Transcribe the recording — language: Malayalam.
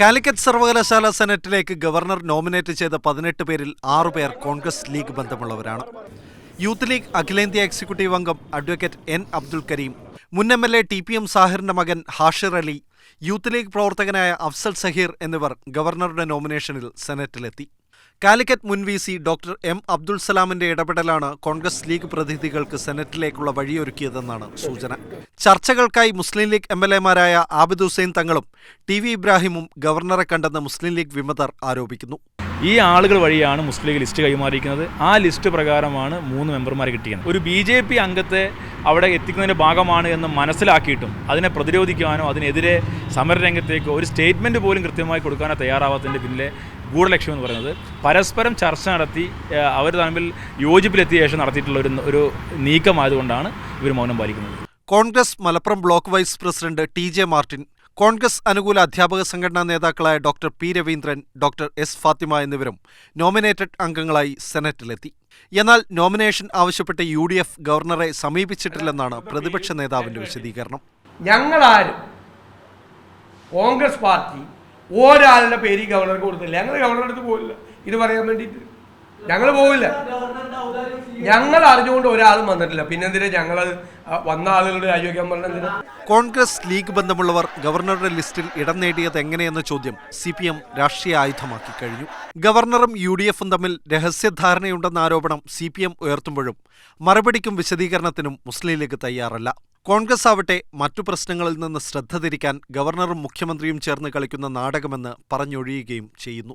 കാലിക്കറ്റ് സർവകലാശാല സെനറ്റിലേക്ക് ഗവർണർ നോമിനേറ്റ് ചെയ്ത പതിനെട്ട് പേരിൽ ആറു പേർ കോൺഗ്രസ് ലീഗ് ബന്ധമുള്ളവരാണ്. യൂത്ത് ലീഗ് അഖിലേന്ത്യാ എക്സിക്യൂട്ടീവ് അംഗം അഡ്വക്കേറ്റ് എൻ അബ്ദുൽ കരീം മുൻ M L A T P M സാഹിറിന്റെ മകൻ ഹാഷിർ അലി യൂത്ത് ലീഗ് പ്രവർത്തകനായ അഫ്സൽ സഹീർ എന്നിവർ ഗവർണറുടെ നോമിനേഷനിൽ സെനറ്റിലെത്തി. കാലിക്കറ്റ് മുൻ V C doctor M Abdul സലാമിന്റെ ഇടപെടലാണ് കോൺഗ്രസ് ലീഗ് പ്രതിനിധികൾക്ക് സെനറ്റിലേക്കുള്ള വഴിയൊരുക്കിയതെന്നാണ് സൂചന. ചർച്ചകൾക്കായി മുസ്ലിം ലീഗ് എം എൽ എമാരായ ആബിദ് ഹുസൈൻ തങ്ങളും ടി വി ഇബ്രാഹിമും ഗവർണറെ കണ്ടെന്ന് മുസ്ലിം ലീഗ് വിമതർ ആരോപിക്കുന്നു. ഈ ആളുകൾ വഴിയാണ് മുസ്ലിം ലീഗ് ലിസ്റ്റ് കൈമാറിയിരിക്കുന്നത്. ആ ലിസ്റ്റ് പ്രകാരമാണ് മൂന്ന് മെമ്പർമാരെ കിട്ടിയത് ഒരു ബി ജെ പി അംഗത്തെ അവിടെ എത്തിക്കുന്നതിന്റെ ഭാഗമാണ് എന്ന് മനസ്സിലാക്കിയിട്ടും അതിനെ പ്രതിരോധിക്കാനോ അതിനെതിരെ സമരരംഗത്തേക്കോ ഒരു സ്റ്റേറ്റ്മെന്റ് പോലും കൃത്യമായി കൊടുക്കാനോ തയ്യാറാവാത്തതിന്റെ പിന്നിലെ ഗൂഢലക്ഷ്യം എന്ന് പറയുന്നത്. പരസ്പരം ചർച്ച നടത്തി അവർ തമ്മിൽ യോജിപ്പിലെത്തിയ ശേഷം നടത്തിയിട്ടുള്ള ഒരു ഒരു നീക്കമായതുകൊണ്ടാണ് ഇവർ മൗനം പാലിക്കുന്നത്. Congress Malappuram block vice president T J Martin Congress അനുകൂല അധ്യാപക സംഘടനാ നേതാക്കളായ doctor P Raveendran doctor S Fathima എന്നിവരും നോമിനേറ്റഡ് അംഗങ്ങളായി സെനറ്റിലെത്തി. എന്നാൽ നോമിനേഷൻ ആവശ്യപ്പെട്ട് യു ഡി എഫ് ഗവർണറെ സമീപിച്ചിട്ടില്ലെന്നാണ് പ്രതിപക്ഷ നേതാവിന്റെ വിശദീകരണം. ഞങ്ങളാരും കോൺഗ്രസ് പാർട്ടി ഒരാളുടെ പേര് ഈ ഗവർണർക്ക് കൊടുത്തില്ല ഞങ്ങൾ ഗവർണറുടെ അടുത്ത് പോകില്ല ഇത് പറയാൻ വേണ്ടിയിട്ട്. ഞങ്ങൾ പോകില്ല ഞങ്ങൾ അറിഞ്ഞുകൊണ്ട് ഒരാളും വന്നിട്ടില്ല. പിന്നെന്തിനാ ഞങ്ങൾ വന്ന ആളുകളുടെ അയോഗ്യം പറഞ്ഞാൽ കോൺഗ്രസ് ലീഗ് ബന്ധമുള്ളവർ ഗവർണറുടെ ലിസ്റ്റിൽ ഇടം നേടിയത് എങ്ങനെയെന്ന ചോദ്യം സി പി എം രാഷ്ട്രീയ ആയുധമാക്കി കഴിഞ്ഞു. ഗവർണറും യു ഡി എഫും തമ്മിൽ രഹസ്യധാരണയുണ്ടെന്ന ആരോപണം സി പി എം ഉയർത്തുമ്പോഴും മറുപടിക്കും വിശദീകരണത്തിനും മുസ്ലിം ലീഗ് തയ്യാറല്ല. കോൺഗ്രസ് ആവട്ടെ മറ്റു പ്രശ്നങ്ങളിൽ നിന്ന് ശ്രദ്ധ തിരിക്കാൻ ഗവർണറും മുഖ്യമന്ത്രിയും ചേർന്ന് കളിക്കുന്ന നാടകമെന്ന് പറഞ്ഞൊഴിയുകയും ചെയ്യുന്നു.